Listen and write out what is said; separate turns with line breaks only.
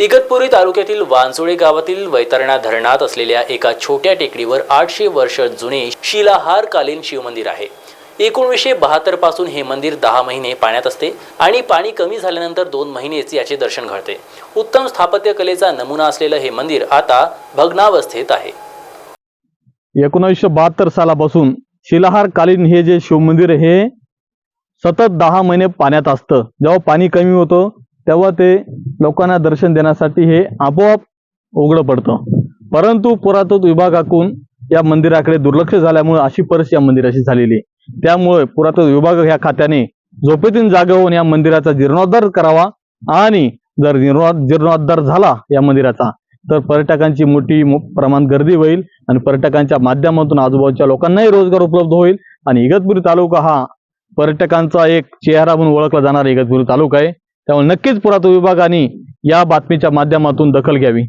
इगतपुरी तालुक्यातील वांजोळी गावातील वैतरणा धरणात असलेल्या एका छोट्या टेकडीवर आठशे वर्ष जुने शिलाहारकालीन शिवमंदिर आहे. एकोणीसशे बहात्तरपासून हे मंदिर दहा महिने पाण्यात असते आणि पाणी कमी झाल्यानंतर दोन महिनेच याचे दर्शन घडते. उत्तम स्थापत्य कलेचा नमुना असलेलं हे मंदिर आता भग्नावस्थेत आहे.
एकोणीसशे बहात्तर सालापासून शिलाहार कालीन हे जे शिवमंदिर हे सतत दहा महिने पाण्यात असतं. जेव्हा पाणी कमी होतं तेव्हा ते लोकांना दर्शन देण्यासाठी हे आपोआप उघडं पडतं. परंतु पुरातत्व विभागाकडून या मंदिराकडे दुर्लक्ष झाल्यामुळे अशी परिस्थिती या मंदिराची झालेली आहे. त्यामुळे पुरातत्व विभाग ह्या खात्याने झोपेतून जागा होऊन या मंदिराचा जीर्णोद्धार करावा आणि जर जीर्णोद्धार झाला या मंदिराचा तर पर्यटकांची मोठी प्रमाण गर्दी होईल आणि पर्यटकांच्या माध्यमातून आजूबाजूच्या लोकांनाही रोजगार उपलब्ध होईल. आणि इगतपुरी तालुका हा पर्यटकांचा एक चेहरा म्हणून ओळखला जाणारा इगतपुरी तालुका आहे. त्यामुळे नक्कीच पुरातत्व विभागाने या बातमीच्या माध्यमातून दखल घ्यावी.